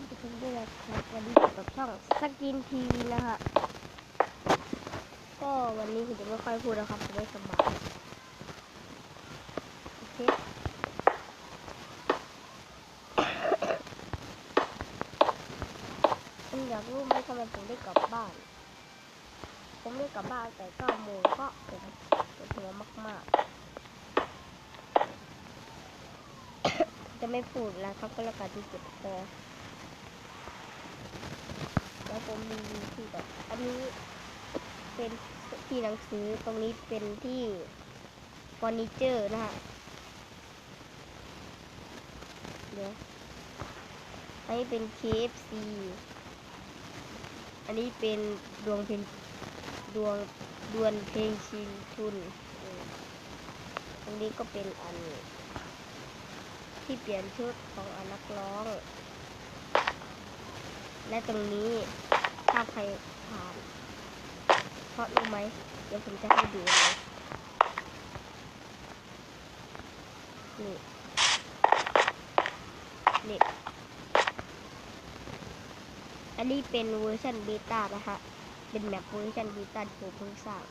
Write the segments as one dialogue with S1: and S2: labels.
S1: วัสดีท่านผู้ชมด้วยนะครับวันนี้อยู่กับช่องสกินทีวีนะฮะก็วันนี้ผมจะไม่ค่อยพูดนะครับผมไม่สบายโอเคคุณอยากรู้ไหมทำไมผมได้กลับบ้าน ผมได้กลับบ้านแต่เก้าโมงก็ผมปวดหัวมากๆจะไม่พูดแล้วครับก็แล้วกันที่เจ็บคอ แล้วผมมีที่แบบอันนี้เป็นที่หนังสือตรงนี้เป็นที่เฟอร์นิเจอร์นะฮะเดี๋ยวอันนี้เป็น KFC อันนี้เป็นดวงเพลงดวงดวลเพลงชิงทุนออตรงนี้ก็เป็นอัน ที่เปลี่ยนชุดของอนักร้อง และตรงนี้ถ้าใครผ่านเพราะรู้ไหมเดี๋ยวผมจะให้ดูเลยนี่นี่อันนี้เป็นเวอร์ชันเบต้านะคะเป็นแบบเวอร์ชันเบต้าที่ผมเพิ่งสร้าง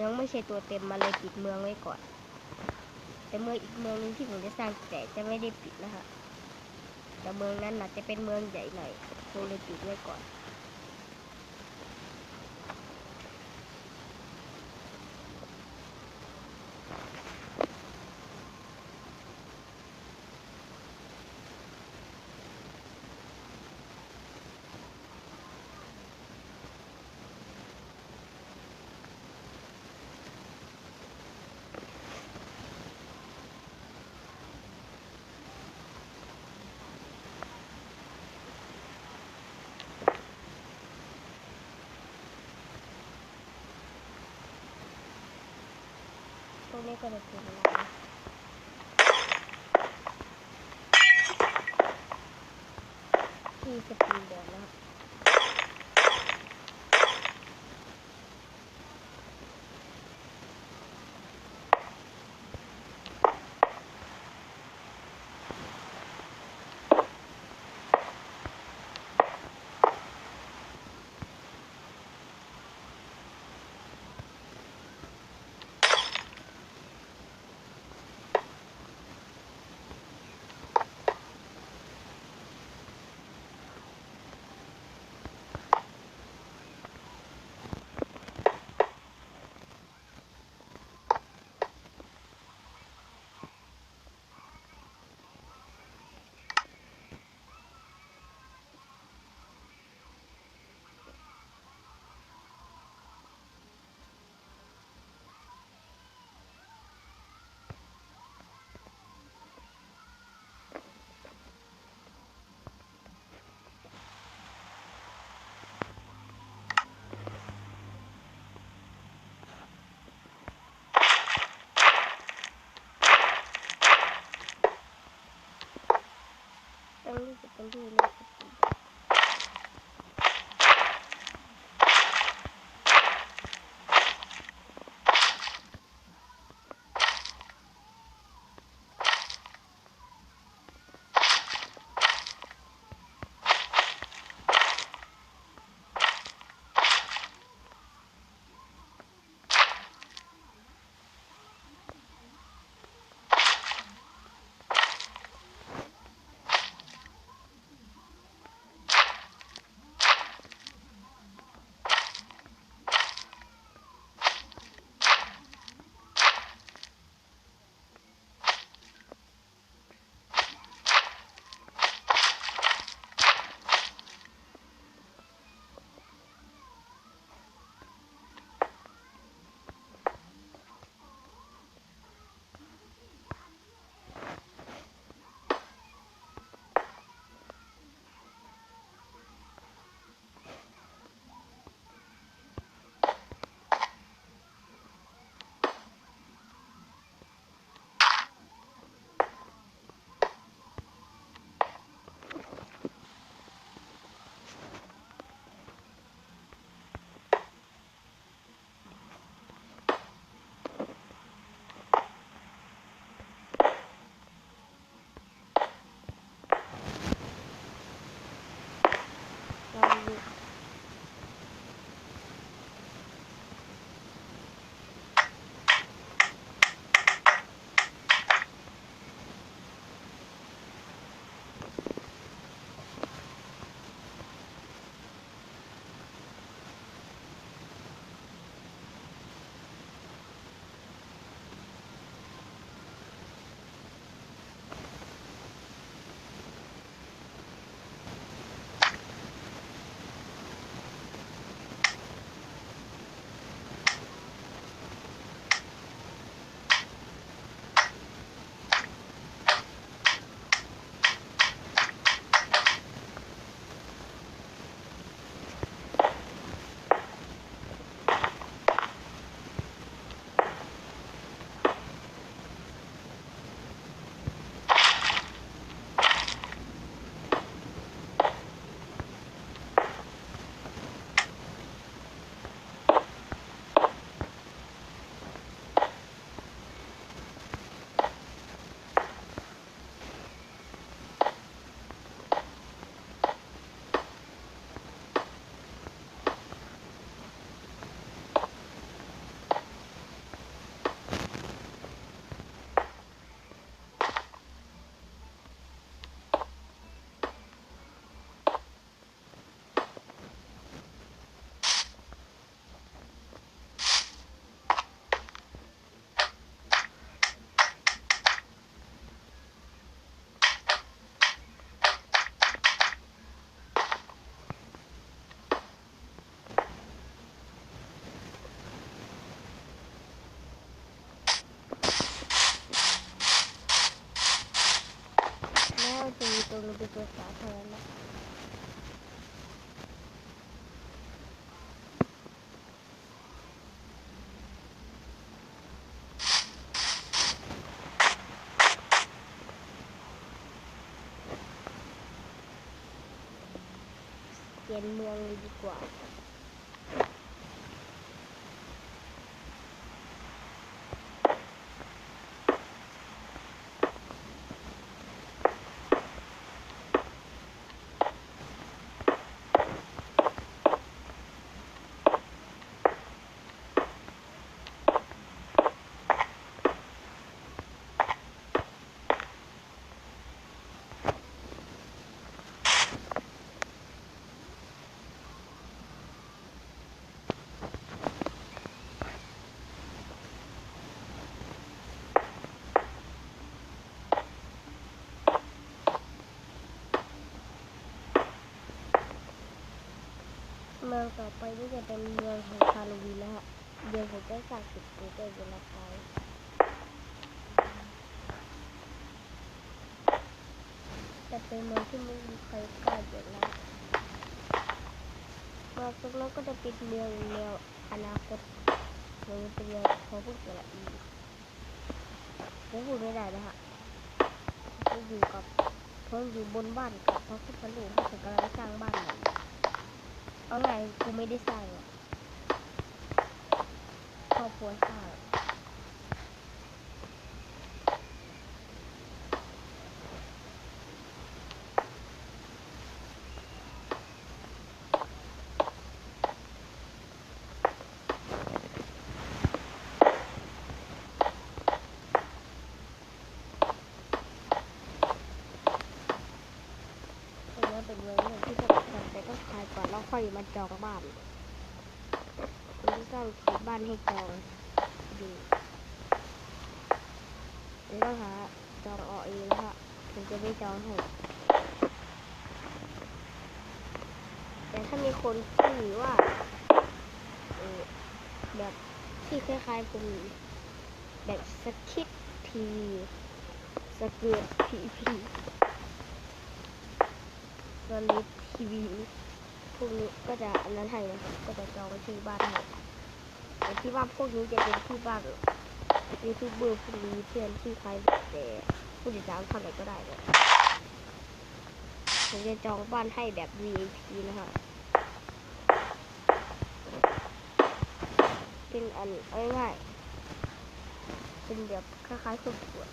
S1: ยังไม่ใช่ตัวเต็มมาเลยปิดเมืองไว้ก่อน แต่เมืองอีกเมืองนึงที่ผมจะสร้างแต่จะไม่ได้ปิดนะฮะ แต่เมืองนั้นอาจจะเป็นเมืองใหญ่หน่อยผมเลยปิดไว้ก่อน ตรงนี้ก็จะเป็นอะไรนะที่สปริงบอร์ดนะครับ ต ร ตรงนี้เป็นตัวสาธารณะเปลี่ยนเมื องเลยดีกว่าเมืองต่อไปนี่จะเป็นเมืองของฮาโลวีนนะฮะเดือนผมได้สั่งติดกูเกิลเวลาไปแต่เป็นเมืองที่ไม่มีใครกล้าอยู่นะมาตรงนั้นก็จะเป็นเมืองแนวอนาคตเมืองเป็นเมืองของพวกเจระอีผมพูดไม่ได้นะฮะผมอยู่กับผมอยู่บนบ้านกับพระพุทธรูปที่กำลังสร้างบ้านใหม่ เอาไงกูไม่ได้ใส่หรอกครอบครัวสร้างตรงนี้เป็นเมืองหนึ่งที่จะทำแต่ต้องขายก่ อยมาจองบ้านผมจะสร้างเขตบ้านให้จองดีเดี๋ยวต้องหาจองเอาเองนะฮะถึงจะได้จองให้แต่ถ้ามีคนที่ว่าแบบที่คล้ายๆผมแบบสคิปทีวีสเกิร์ตทีพีสลิปทีวี วกนี้ก็จะอันนั้นให้นะก็จะจองที่บ้านให้แต่ที่ว่าพวกนี้จะเป็นที่บ้านยูทูบเบอร์พวกนี้เพื่อนที่ใครแต่ผู้ติดตามเท่าไหร่ก็ได้เลยผมจะจองบ้านให้แบบ VIP นะฮะเป็นอันง่ายๆเป็นแบบคล้ายๆคนสวย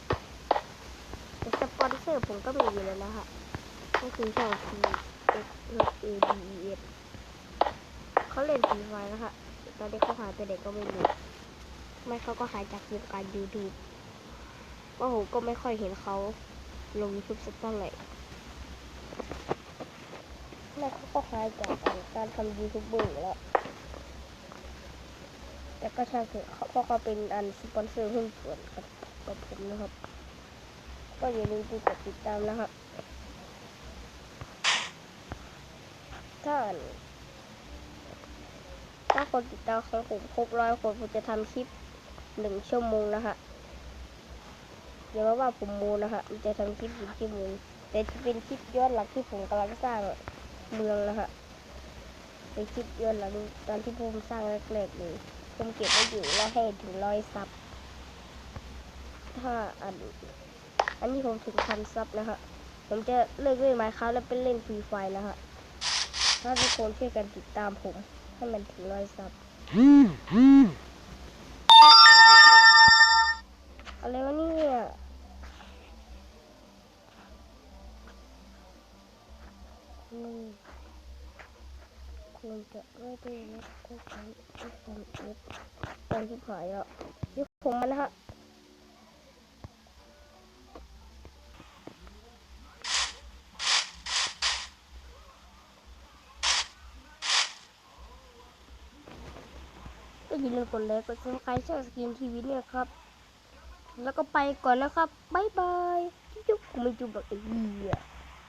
S1: แต่สปอนเซอร์ผมก็มีอยู่แล้วนะฮะก็คือช่อง T X A D E S เขาเล่นฟรีไฟนะคะตอนนี้เขาหายไปเด็กก็ไม่รู้ ไม่เขาก็หายจากวงการ YouTube ว่าผมก็ไม่ค่อยเห็นเขาลง YouTube สักเท่าไหร่แม่เขาก็หายจากการทำยูทูบเบอร์แล้ว แต่ก็ช่างเถอะเขาเพราะเขาเป็นอันสปอนเซอร์หุ้นส่วนกับกับผมนะครับ ก็อย่าลืมไปกดติดตามนะครับ ถ้าอันถ้าคนติดตามของผมครบร้อยคนผมจะทำคลิปหนึ่งชั่วโมงนะฮะอย่ามาว่าผมโมนะฮะมันจะทำคลิปหนึ่งชั่วโมงแต่จะเป็นคลิปย้อนหลังที่ผมกำลังสร้างเมืองนะฮะเป็นคลิปย้อนหลังตอนที่ผมสร้างแรกๆเลยผมเก็บไว้อยู่แล้วให้ถึงร้อยซับถ้าอันอันนี้ผมถึงพันซับนะฮะผมจะเลิกเล่นไมค์ครับแล้วไปเล่นฟรีไฟแล้วฮะ ถ้าทุกคนช่วยกันติดตามผม ให้มันถึงร้อยซับอะไรวะเนี่ยนึ่ควรจะไม่ได้นะทุกคนทุกคนทุกตอนที่ผายแล้วยุคผมมันนะฮะ อย่าลืมกดไลค์กดซับสไครต์ช่องสกินทีวีเนี่ยครับ แล้วก็ไปก่อนนะครับ บ๊ายบาย จุ๊บกูไม่จุ๊บหรอกไอ้เหี้ย